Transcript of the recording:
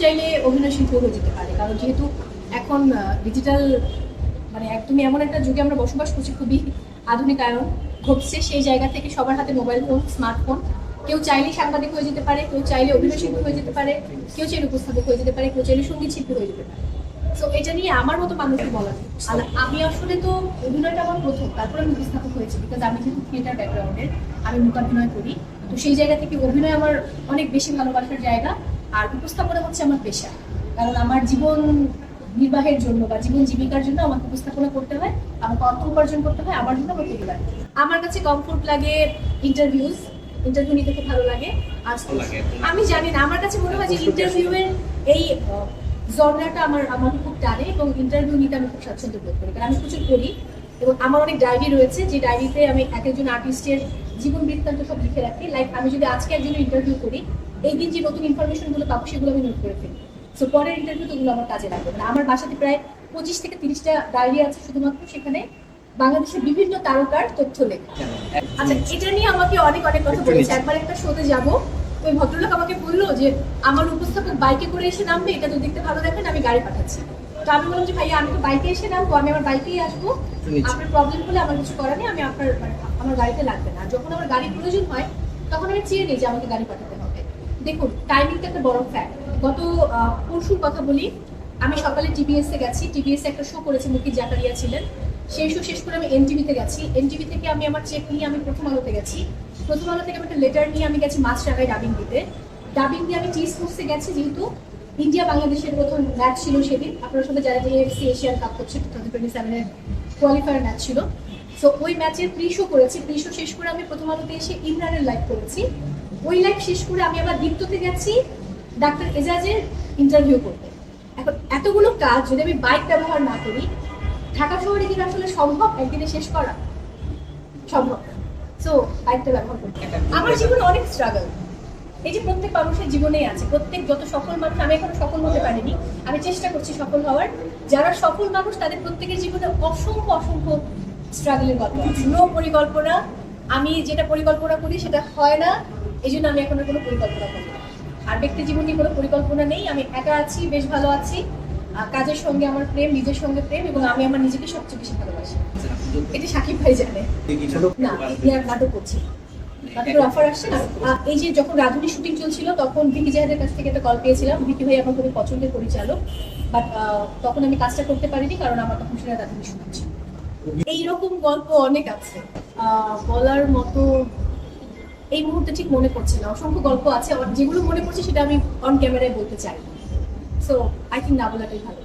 চাইলে অভিনয় শিল্পী হয়ে যেতে পারে, কারণ যেহেতু এখন ডিজিটাল মানে একদমই এমন একটা যুগে আমরা বসবাস করছি খুবই আধুনিকায়ন ঘটছে, সেই জায়গা থেকে সবার হাতে মোবাইল ফোন স্মার্টফোন কেউ চাইলে সাংবাদিক হয়ে যেতে পারে, কেউ চাইলে অভিনয় শিল্পী হয়ে যেতে পারে, কেউ চাইলে উপস্থাপক হয়ে যেতে পারে, কেউ চাইলে সংগীত শিল্পী হয়ে যেতে পারে। তো এটা নিয়ে আমার মতো মানুষকে নেই। আর আমি আসলে তো অভিনয়টা আমার প্রথম, তারপরে আমি উপস্থাপক হয়েছি বিকজ আমি যেহেতু থিয়েটার ব্যাকগ্রাউন্ডের আমি মূকাভিনয় করি। তো সেই জায়গা থেকে অভিনয় আমার অনেক বেশি ভালোবাসার জায়গা। আর উপস্থাপনা হচ্ছে আমার পেশা। কারণ আমার জীবন নির্বাহের জন্য বা জীবন জীবিকার জন্য আমাকে উপস্থাপনা করতে হয় আমাকে অর্থ উপার্জন করতে হয় আমার জন্য আমার পরিবার। আমার কাছে কমফোর্ট লাগে ইন্টারভিউজ ইন্টারভিউ নিতে খুব ভালো লাগে। আর আমি জানি না আমার কাছে মনে হয় যে ইন্টারভিউয়ের এই জর্নাটা আমার আমাকে খুব টানে এবং ইন্টারভিউ নিতে আমি খুব স্বাচ্ছন্দ্য বোধ করি। কারণ আমি প্রচুর করি এবং আমার অনেক ডায়েরি রয়েছে যে ডায়েরিতে আমি এক একজন আর্টিস্টের জীবন বৃত্তান্ত সব লিখে রাখি। লাইক আমি যদি আজকে একজন ইন্টারভিউ করি এই দিন যে নতুন ইনফরমেশনগুলো পাবো সেগুলো আমি নোট করে ফেলি সো পরের ইন্টারভিউ ওগুলো আমার কাজে লাগবে। মানে আমার বাসাতে প্রায় পঁচিশ থেকে তিরিশটা ডায়েরি আছে শুধুমাত্র সেখানে বাংলাদেশের বিভিন্ন তারকার তথ্য লেখা। আচ্ছা এটা নিয়ে আমাকে অনেক অনেক কথা বলেছে। একবার একটা শোতে যাব। ওই ভদ্রলোক আমাকে বলল যে আমার উপস্থাপক বাইকে করে এসে নামবে এটা তো দেখতে ভালো দেখেন আমি গাড়ি পাঠাচ্ছি। তো আমি বললাম যে ভাইয়া আমি তো বাইকে এসে নামবো আমি আমার বাইকেই আসব। আপনার প্রবলেম হলে আমার কিছু করার নেই আমি আপনার মানে আমার গাড়িতে লাগবে না। যখন আমার গাড়ি প্রয়োজন হয় তখন আমি চেয়ে নিই যে আমাকে গাড়ি পাঠাতে দেখুন টাইমিংটা একটা বড় ফ্যাক্ট গত পরশুর কথা বলি, আমি সকালে টিবিএস এ গেছি টিবিএস এ একটা শো করেছে মুকিত জাকারিয়া ছিলেন। সেই শো শেষ করে আমি এনটিভিতে গেছি। এনটিভি থেকে আমি আমার চেক নিয়ে আমি প্রথম আলোতে গেছি। প্রথম আলো থেকে আমি একটা লেটার নিয়ে আমি গেছি মাছ টাকায় ডাবিং দিতে। ডাবিং দিয়ে আমি টি স্পোর্টসে গেছি যেহেতু ইন্ডিয়া বাংলাদেশের প্রথম ম্যাচ ছিল সেদিন। আপনারা সবাই যারা যে এফসি এশিয়ান কাপ করছে টু থাউজেন্ড টোয়েন্টি সেভেনের কোয়ালিফায়ার ম্যাচ ছিল। সো ওই ম্যাচের প্রি শো করেছি প্রি শো শেষ করে আমি প্রথম আলোতে এসে ইমরানের লাইভ করেছি। ওই লাইভ শেষ করে আমি আবার দীপ্ততে গেছি, ডাক্তার এজাজের ইন্টারভিউ করতে। এখন এতগুলো কাজ যদি আমি বাইক ব্যবহার না করি, ঢাকা শহরে কি আসলে সম্ভব? একদিনে শেষ করা? সম্ভব। সো বাইকটা ব্যবহার করতে। আমার জীবনে অনেক স্ট্রাগল এই যে প্রত্যেক মানুষের জীবনেই আছে, প্রত্যেক যত সফল মানুষ, আমি এখনও সফল হতে পারিনি। আমি চেষ্টা করছি সফল হওয়ার। যারা সফল মানুষ, তাদের প্রত্যেকের জীবনে অসংখ্য অসংখ্য স্ট্রাগলের গল্প। আছে নো পরিকল্পনা, আমি যেটা পরিকল্পনা করি সেটা হয় না এই জন্য আমি এখন কোনো পরিকল্পনা করি আর ব্যক্তি জীবনে কোনো পরিকল্পনা নেই, আমি একা আছি, বেশ ভালো আছি। কাজের সঙ্গে আমার প্রেম, নিজের সঙ্গে প্রেম, এবং আমি আমার নিজেকে সবচেয়ে বেশি ভালোবাসি। এটি সাকিব ভাই জানে। না নাটক করছি অফার আসছে না? এই যে যখন রাধুনি শুটিং চলছিল, তখন ভিকি জাহাদের কাছ থেকে একটা কল পেয়েছিলাম। ভিকি ভাই আমার খুবই পছন্দের পরিচালক বাট তখন আমি কাজটা করতে পারিনি, কারণ আমার তখন সেটা রাধুনি শুটিং ছিল। এইরকম গল্প অনেক আছে। বলার মতো এই মুহূর্তে ঠিক মনে পড়ছে না। অসংখ্য গল্প আছে যেগুলো মনে পড়ছে সেটা আমি অন ক্যামেরায় বলতে চাই। সো আই থিঙ্ক না বলাটাই ভালো।